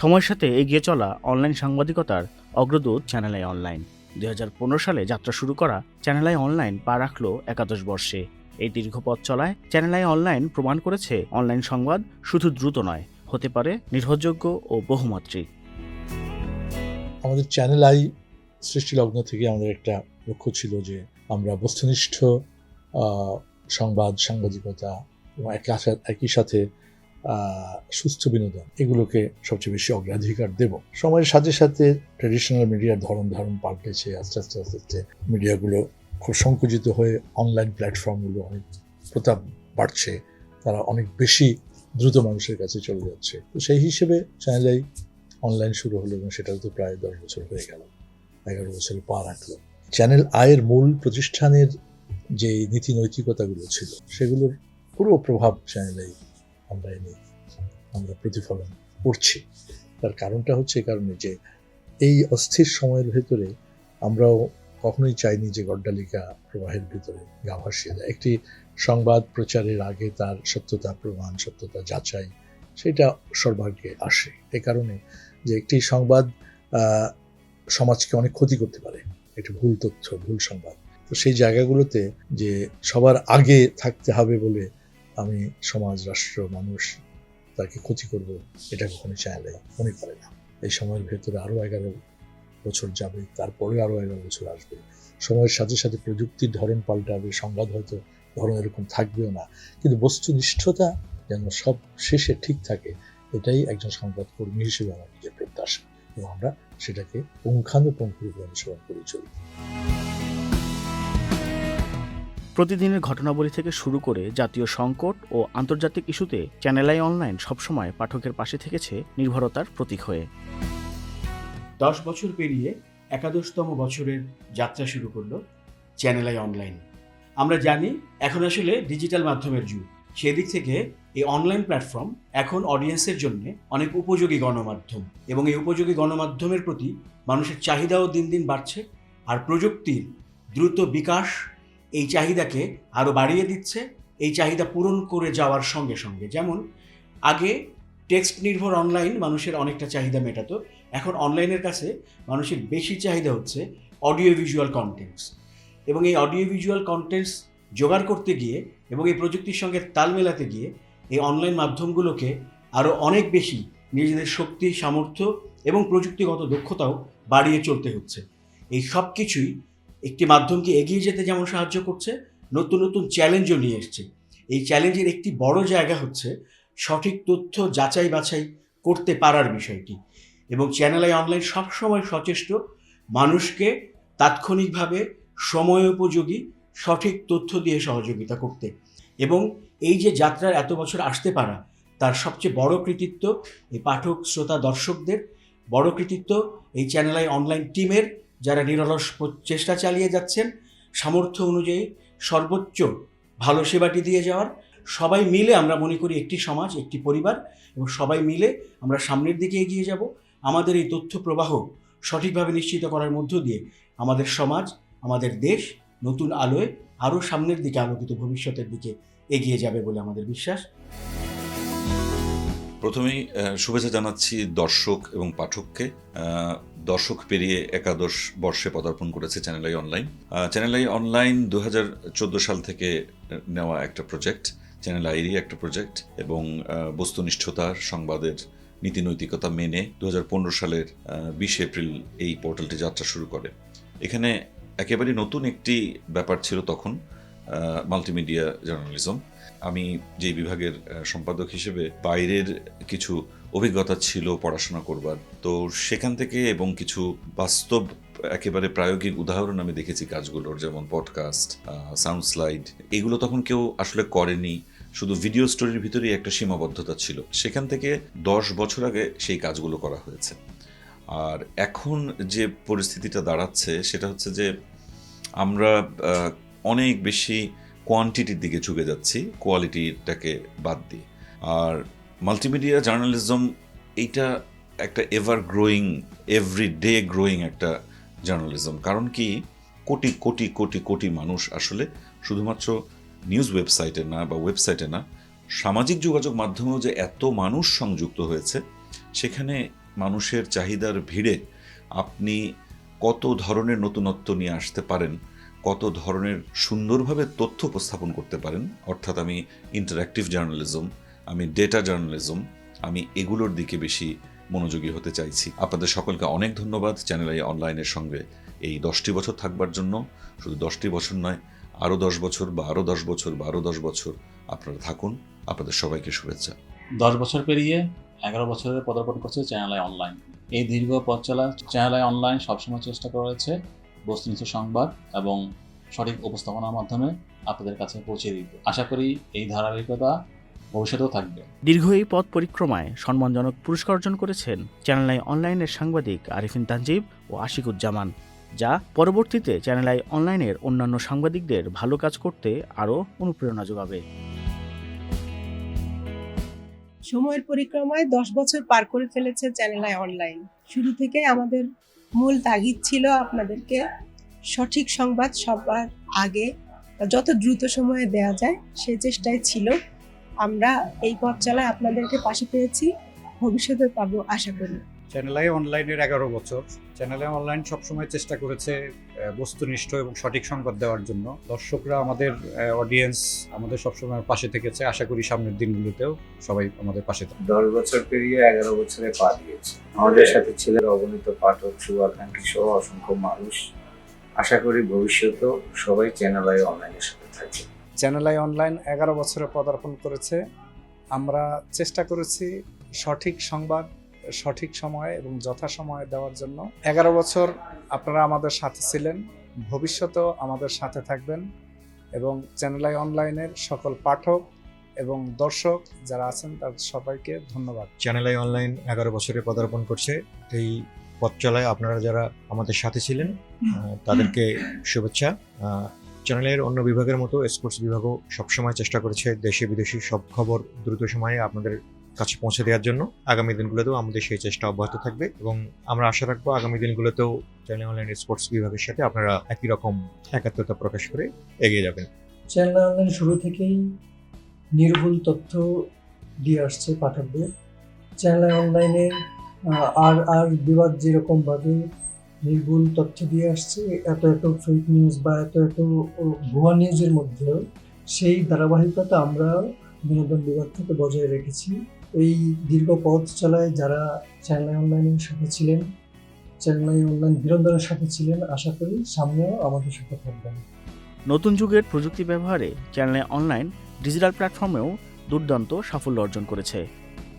সময়ের সাথে এগিয়ে চলা অনলাইন সাংবাদিকতার অগ্রদূত চ্যানেল আই অনলাইন। দু হাজার পনেরো সালে যাত্রা শুরু করা চ্যানেল আই অনলাইন পা রাখল একাদশ বর্ষে। এই দীর্ঘ পথ চলায় চ্যানেল আই অনলাইন প্রমাণ করেছে অনলাইন সংবাদ শুধু দ্রুত নয়, হতে পারে নির্ভরযোগ্য ও বহুমাত্রিক। আমাদের চ্যানেল আই সৃষ্টিলগ্ন থেকে আমাদের একটা লক্ষ্য ছিল যে আমরা বস্তুনিষ্ঠ সংবাদ, সাংবাদিকতা এবং একই সাথে সুস্থ বিনোদন, এগুলোকে সবচেয়ে বেশি অগ্রাধিকার দেব। সময়ের সাথে সাথে ট্রেডিশনাল মিডিয়ার ধরন ধারণ পাল্টেছে, আস্তে আস্তে আস্তে আস্তে মিডিয়াগুলো খুব সংকুচিত হয়ে অনলাইন প্ল্যাটফর্মগুলো অনেক প্রতাপ বাড়ছে, তারা অনেক বেশি দ্রুত মানুষের কাছে চলে যাচ্ছে। তো সেই হিসেবে চ্যানেল আই অনলাইন শুরু হলো এবং সেটাও তো প্রায় দশ বছর হয়ে গেল, এগারো বছরে পা রাখল। চ্যানেল আয়ের মূল প্রতিষ্ঠানের যে নীতি নৈতিকতাগুলো ছিল, সেগুলোর পুরো প্রভাব চ্যানেল আই এনে আমরা প্রতিফলন করছি। তার কারণটা হচ্ছে কারণে যে এই অস্থির সময়ের ভেতরে আমরাও কখনোই চাইনি যে গড্ডালিকা প্রবাহের ভিতরে গা ভাসিয়ে দেয়। একটি সংবাদ প্রচারের আগে তার সত্যতা প্রমাণ, সত্যতা যাচাই, সেটা সর্বাগ্রে আসে। এ কারণে যে একটি সংবাদ সমাজকে অনেক ক্ষতি করতে পারে। একটি ভুল তথ্য, ভুল সংবাদ। তো সেই জায়গাগুলোতে যে সবার আগে থাকতে হবে বলে আমি সমাজ, রাষ্ট্র, মানুষ তাকে ক্ষতি করব, এটা কখনো চাইলে মনে করে না। এই সময়ের ভেতরে আরও এগারো বছর যাবে, তারপরে আরও এগারো বছর আসবে। সময়ের সাথে সাথে প্রযুক্তির ধরন পাল্টাবে, সংবাদ হয়তো ধরন এরকম থাকবেও না। কিন্তু বস্তুনিষ্ঠতা যেন সব শেষে ঠিক থাকে, এটাই একজন সংবাদকর্মী হিসেবে আমার নিজের প্রত্যাশা। এবং আমরা সেটাকে পুঙ্খানুপুঙ্খরূপে অনুসরণ করে চলি প্রতিদিনের ঘটনাবলী থেকে শুরু করে জাতীয় সংকট ও আন্তর্জাতিক ইস্যুতে চ্যানেল আই অনলাইন সবসময় পাঠকের পাশে থেকেছে নির্ভরতার প্রতীক হয়ে। দশ বছর পেরিয়ে একাদশতম বছরের যাত্রা শুরু করল চ্যানেল আই অনলাইন আমরা জানি এখন আসলে ডিজিটাল মাধ্যমের যুগ। সেদিক থেকে এই অনলাইন প্ল্যাটফর্ম এখন অডিয়েন্সের জন্য অনেক উপযোগী গণমাধ্যম এবং এই উপযোগী গণমাধ্যমের প্রতি মানুষের চাহিদাও দিন দিন বাড়ছে আর প্রযুক্তির দ্রুত বিকাশ এই চাহিদাকে আরও বাড়িয়ে দিচ্ছে, এই চাহিদা পূরণ করে যাওয়ার সঙ্গে সঙ্গে। যেমন, আগে টেক্সট নির্ভর অনলাইন মানুষের অনেকটা চাহিদা মেটাতো, এখন অনলাইনের কাছে মানুষের বেশি চাহিদা হচ্ছে অডিও ভিজুয়াল কন্টেন্টস এবং এই অডিও ভিজুয়াল কন্টেন্টস জোগাড় করতে গিয়ে এবং এই প্রযুক্তির সঙ্গে তাল মেলাতে গিয়ে এই অনলাইন মাধ্যমগুলোকে আরও অনেক বেশি নিজেদের শক্তি, সামর্থ্য এবং প্রযুক্তিগত দক্ষতাও বাড়িয়ে চলতে হচ্ছে। এই সব কিছুই একটি মাধ্যমকে এগিয়ে যেতে যেমন সাহায্য করছে, নতুন নতুন চ্যালেঞ্জও নিয়ে এসছে। এই চ্যালেঞ্জের একটি বড় জায়গা হচ্ছে সঠিক তথ্য যাচাই বাছাই করতে পারার বিষয়টি। এবং চ্যানেল আই অনলাইন সবসময় সচেষ্ট, মানুষকে তাৎক্ষণিকভাবে সময়োপযোগী সঠিক তথ্য দিয়ে সহযোগিতা করতে। এবং এই যে যাত্রার এত বছর আসতে পারা, তার সবচেয়ে বড় কৃতিত্ব এই পাঠক, শ্রোতা, দর্শকদের, বড় কৃতিত্ব এই চ্যানেল আই অনলাইন টিমের যারা নিরলস চেষ্টা চালিয়ে যাচ্ছেন, সামর্থ্য অনুযায়ী সর্বোচ্চ ভালো সেবাটি দিয়ে যাওয়ার। সবাই মিলে আমরা মনে করি একটি সমাজ, একটি পরিবার এবং সবাই মিলে আমরা সামনের দিকে এগিয়ে যাব। আমাদের এই তথ্য প্রবাহ সঠিকভাবে নিশ্চিত করার মধ্য দিয়ে আমাদের সমাজ, আমাদের দেশ নতুন আলোয় আরও সামনের দিকে আলোকিত ভবিষ্যতের দিকে এগিয়ে যাবে বলে আমাদের বিশ্বাস। প্রথমেই শুভেচ্ছা জানাচ্ছি দর্শক এবং পাঠককে। দর্শক পেরিয়ে একাদশ বর্ষে পদার্পণ করেছে Channel i online. Channel i online দু হাজার চোদ্দ সাল থেকে নেওয়া একটা প্রজেক্ট, চ্যানেল আইরই একটা প্রজেক্ট এবং বস্তুনিষ্ঠতার সংবাদের নীতি নৈতিকতা মেনে দু হাজার পনেরো সালের বিশ এপ্রিল এই পোর্টালটি যাত্রা শুরু করে। এখানে একেবারে নতুন একটি ব্যাপার ছিল তখন মাল্টিমিডিয়া জার্নালিজম। আমি যে বিভাগের সম্পাদক হিসেবে বাইরের কিছু অভিজ্ঞতা ছিল, পড়াশোনা করবার। তো সেখান থেকে এবং কিছু বাস্তব, একেবারে প্রায়োগিক উদাহরণ আমি দেখেছি কাজগুলোর, যেমন পডকাস্ট সাউন্ড স্লাইড এগুলো তখন কেউ আসলে করেনি। শুধু ভিডিও স্টোরির ভিতরেই একটা সীমাবদ্ধতা ছিল। সেখান থেকে দশ বছর আগে সেই কাজগুলো করা হয়েছে। আর এখন যে পরিস্থিতিটা দাঁড়াচ্ছে, সেটা হচ্ছে যে আমরা অনেক বেশি কোয়ান্টিটির দিকে ঝুঁকে যাচ্ছি কোয়ালিটিটাকে বাদ দিয়ে। আর মাল্টিমিডিয়া জার্নালিজম এইটা একটা ever growing every day growing একটা জার্নালিজম কারণ কি? কোটি কোটি কোটি কোটি মানুষ আসলে শুধুমাত্র নিউজ ওয়েবসাইটে না বা ওয়েবসাইটে না, সামাজিক যোগাযোগ মাধ্যমেও যে এত মানুষ সংযুক্ত হয়েছে, সেখানে মানুষের চাহিদার ভিড়ে আপনি কত ধরনের নতুনত্ব নিয়ে আসতে পারেন, কত ধরনের সুন্দরভাবে তথ্য উপস্থাপন করতে পারেন, অর্থাৎ আমি ইন্টারাক্টিভ জার্নালিজম আমি ডেটা জার্নালিজম আমি এগুলোর দিকে বেশি মনোযোগী হতে চাইছি। আপনাদের সকলকে অনেক ধন্যবাদ চ্যানেল আই অনলাইনের সঙ্গে এই দশটি বছর থাকবার জন্য। শুধু দশটি বছর নয়, আরও দশ বছর বা আরও দশ বছর বা আরও দশ বছর আপনারা থাকুন। আপনাদের সবাইকে শুভেচ্ছা। দশ বছর পেরিয়ে এগারো বছরের পদার্পণ করছে চ্যানেল আই অনলাইন এই দীর্ঘ পথ চলা চ্যানেল আই অনলাইন সবসময় চেষ্টা করেছে বস্তুনিষ্ঠ সংবাদ এবং সঠিক উপস্থাপনার মাধ্যমে আপনাদের কাছে পৌঁছে দিতে। আশা করি এই ধারাবাহিকতা ভবিষ্যতেও থাকবে। দীর্ঘ এই পথ পরিক্রমায় সম্মানজনক পুরস্কার অর্জন করেছেন চ্যানেল আই অনলাইনের সাংবাদিক আরিফিন তানজিব ও আশিকুজ্জামান যা পরবর্তীতে চ্যানেল আই অনলাইনের অন্যান্য সাংবাদিকদের ভালো কাজ করতে আরও অনুপ্রেরণা যোগাবে। সময়ের পরিক্রমায় দশ বছর পার করে ফেলেছে চ্যানেল আই অনলাইন। শুরু থেকে আমাদের মূল তাগিদ ছিল আপনাদেরকে সঠিক সংবাদ সবার আগে যত দ্রুত সময়ে দেওয়া যায় সেই চেষ্টায় ছিল। আমরা এই পথ চালায় আপনাদেরকে পাশে পেয়েছি ভবিষ্যতে পাবো আশা করি। চ্যানেলাই অনলাইনের এগারো বছর। চ্যানেল চ্যানেলে অনলাইন সবসময় চেষ্টা করেছে আহ, বস্তুনিষ্ঠ এবং সঠিক সংবাদ দেওয়ার জন্য। দর্শকরা আমাদের অডিয়েন্স আমাদের সবসময় পাশে থেকেছে। আশা করি সামনের দিনগুলোতেও সবাই আমাদের পাশে থাকবে। দশ বছর পেরিয়ে এগারো বছরে পা দিয়েছে। আমাদের সাথে ছিলেন অগণিত পাঠক শুভাকাঙ্ক্ষী সহ অসংখ্য মানুষ। আশা করি ভবিষ্যতেও সবাই চ্যানেল আই অনলাইনের সাথে থাকবে। চ্যানেল আই অনলাইন এগারো বছরে পদার্পণ করেছে। আমরা চেষ্টা করেছি সঠিক সংবাদ সঠিক সময়ে এবং যথাসময়ে দেওয়ার জন্য। এগারো বছর আপনারা আমাদের সাথে ছিলেন। ভবিষ্যতেও আমাদের সাথে থাকবেন এবং চ্যানেল আই অনলাইনের সকল পাঠক এবং দর্শক যারা আছেন তাদের সবাইকে ধন্যবাদ। চ্যানেল আই অনলাইন এগারো বছরে পদার্পণ করছে। এই পথ চলায় আপনারা যারা আমাদের সাথে ছিলেন তাদেরকে শুভেচ্ছা। চ্যানেলের অন্য বিভাগের মতো স্পোর্টস বিভাগও সবসময় চেষ্টা করেছে দেশে বিদেশি সব খবর দ্রুত সময়ে আপনাদের কাছে পৌঁছে দেওয়ার জন্য। আগামী দিনগুলোতেও আমাদের সেই চেষ্টা অব্যাহত থাকবে এবং আমরা আশা রাখব আগামী দিনগুলোতেও চ্যানেল অনলাইন স্পোর্টস বিভাগের সাথে আপনারা একই রকম একাত্মতা প্রকাশ করে এগিয়ে যাবেন। চ্যানেল অনলাইন শুরু থেকেই নির্ভুল তথ্য দিয়ে আসছে পাঠকদের। চ্যানেল অনলাইনে আর আর বিভাগ যেরকমভাবে নির্ভুল তথ্য দিয়ে আসছে, এত এত ফেক নিউজ বা এত এত ভুয়া নিউজের মধ্যেও সেই ধারাবাহিকতা আমরা বিনোদন বিভাগ থেকে বজায় রেখেছি। এই দীর্ঘ পথ চলায় যারা চেন্নাই অনলাইনের সাথে ছিলেন চেন্নাই অনলাইন বিনোদনের সাথে ছিলেন, আশা করি সামনেও আমাদের সাথে থাকবেন। নতুন যুগের প্রযুক্তি ব্যবহারে চ্যানেলে অনলাইন ডিজিটাল প্ল্যাটফর্মেও দুর্দান্ত সাফল্য অর্জন করেছে।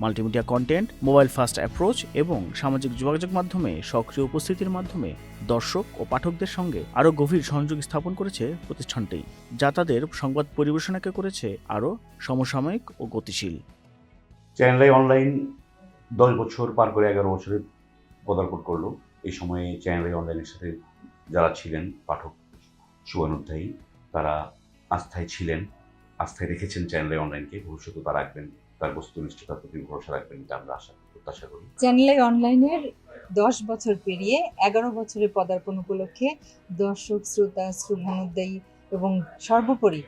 Multimedia content mobile first approach এবং সামাজিক যোগাযোগ মাধ্যমে সক্রিয় উপস্থিতির মাধ্যমে দর্শক ও পাঠকদের সঙ্গে আরও গভীর সংযোগ স্থাপন করেছে প্রতিষ্ঠানটি, যা তাদের সংবাদ পরিবেশনাকে করেছে আরও সমসাময়িক ও গতিশীল। চ্যানেল অনলাইন দশ বছর পার করে এগারো বছরে পদার্পণ করল। এই সময়ে চ্যানেল অনলাইনের সাথে যারা ছিলেন, পাঠক, শুভানুধ্যায়ী, তারা আস্থায় ছিলেন, আস্থায় রেখেছেন চ্যানেল অনলাইনকে ভবিষ্যতে তারা রাখবেন। তার বস্তুনিষ্ঠতার প্রতি ভরসা রাখবেন এটা আমরা আশা প্রত্যাশা করি। চ্যানেল অনলাইনের দশ বছর পেরিয়ে এগারো বছরের পদার্পণ উপলক্ষে দর্শক, শ্রোতা শুভানুদ্দায়ী এবং সর্বোপরি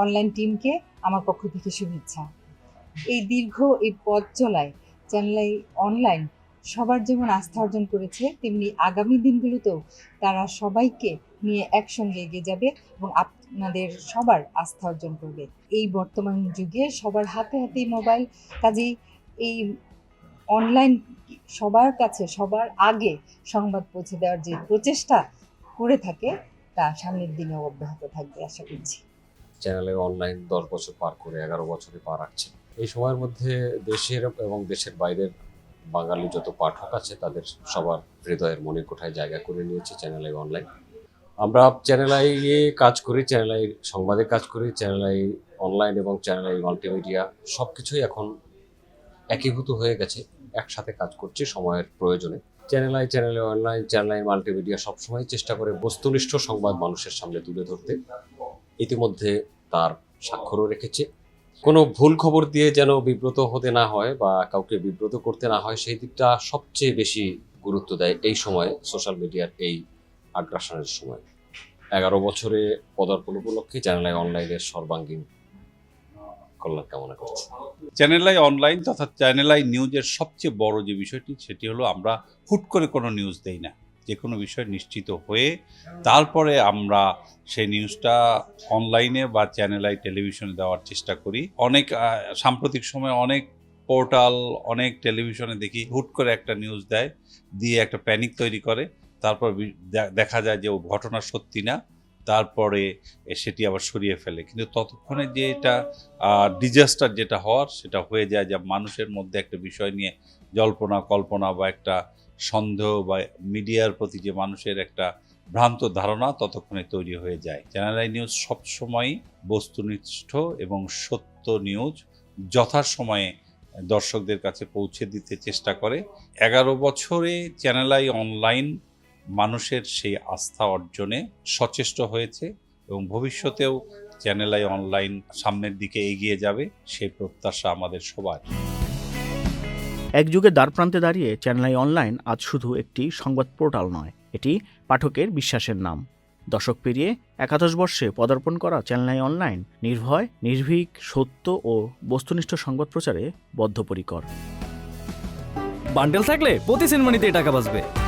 অনলাইন টিমকে আমার পক্ষ থেকে শুভেচ্ছা। এই দীর্ঘ এই পথ চলায় চ্যানেলাই অনলাইন সবার যেমন আস্থা অর্জন করেছে, তেমনি আগামী দিনগুলোতেও তারা সবাইকে নিয়ে একসঙ্গে এগিয়ে যাবে এবং আপনাদের সবার আস্থা অর্জন করবে। এই বর্তমান যুগে সবার হাতে হাতে মোবাইল, কাজেই এই অনলাইন সবার কাছে, সবার আগে সংবাদ পৌঁছে দেওয়ার যে প্রচেষ্টা করে থাকে, তা সামনের দিনে অব্যাহত থাকবে আশা করছি। চ্যানেলে অনলাইন দশ বছর পার করে এগারো বছরে পা রাখছে এই সময়ের মধ্যে দেশের এবং দেশের বাইরের বাঙালি যত পাঠক আছে, তাদের সবার হৃদয়ের মনে কোঠায় জায়গা করে নিয়েছে চ্যানেল অনলাইন আমরা চ্যানেল আইয়ে কাজ করি চ্যানেল আই সংবাদে কাজ করি চ্যানেল আই অনলাইন এবং চ্যানেল আই মাল্টিমিডিয়া সব কিছুই এখন একীভূত হয়ে গেছে, একসাথে কাজ করছে সময়ের প্রয়োজনে। Channel i Channel i online Channel i multimedia সবসময় চেষ্টা করে বস্তুনিষ্ঠ সংবাদ মানুষের সামনে তুলে ধরতে। ইতিমধ্যে তার স্বাক্ষরও রেখেছে। কোনো ভুল খবর দিয়ে যেন বিব্রত হতে না হয় বা কাউকে বিব্রত করতে না হয়, সেই দিকটা সবচেয়ে বেশি গুরুত্ব দেয় এই সময়ে সোশ্যাল মিডিয়ার এই আগ্রাসনের সময়। এগারো বছরে পদার্পণ উপলক্ষে চ্যানেল আই অনলাইনের সর্বাঙ্গীন কল্যাণ কামনা করছি। চ্যানেল আই অনলাইন তথা চ্যানেল আই নিউজের সবচেয়ে বড় যে বিষয়টি, সেটি হলো আমরা হুট করে কোনো নিউজ দেই না। যে কোনো বিষয় নিশ্চিত হয়ে তারপরে আমরা সেই নিউজটা অনলাইনে বা চ্যানেল আই টেলিভিশনে দেওয়ার চেষ্টা করি। অনেক সাম্প্রতিক সময়ে অনেক পোর্টাল অনেক টেলিভিশনে দেখি হুট করে একটা নিউজ দেয়, দিয়ে একটা প্যানিক তৈরি করে। তারপর দেখা যায় যে ও ঘটনা সত্যি না, তারপরে সেটি আবার সরিয়ে ফেলে। কিন্তু ততক্ষণে যে এটা ডিজাস্টার যেটা হওয়ার, সেটা হয়ে যায় যা মানুষের মধ্যে একটা বিষয় নিয়ে জল্পনা, কল্পনা বা একটা সন্দেহ বা মিডিয়ার প্রতি যে মানুষের একটা ভ্রান্ত ধারণা ততক্ষণে তৈরি হয়ে যায়। চ্যানেল আই নিউজ সবসময়ই বস্তুনিষ্ঠ এবং সত্য নিউজ যথাসময়ে দর্শকদের কাছে পৌঁছে দিতে চেষ্টা করে। এগারো বছরে চ্যানেল আই অনলাইন মানুষের সেই আস্থা অর্জনে সচেষ্ট হয়েছে এবং ভবিষ্যতেও চ্যানেল আই অনলাইন সামনের দিকে এগিয়ে যাবে সেই প্রত্যাশা আমাদের সবার। এক যুগে দ্বারপ্রান্তে দাঁড়িয়ে চ্যানেল আই অনলাইন আজ শুধু একটি সংবাদ পোর্টাল নয় এটি পাঠকের বিশ্বাসের নাম। দশক পেরিয়ে একাদশ বর্ষে পদার্পণ করা চ্যানেল আই অনলাইন নির্ভয় নির্ভীক সত্য ও বস্তুনিষ্ঠ সংবাদ প্রচারে বদ্ধপরিকর। বান্ডেল থাকলে প্রতি সেনমানিতে টাকা বাঁচবে।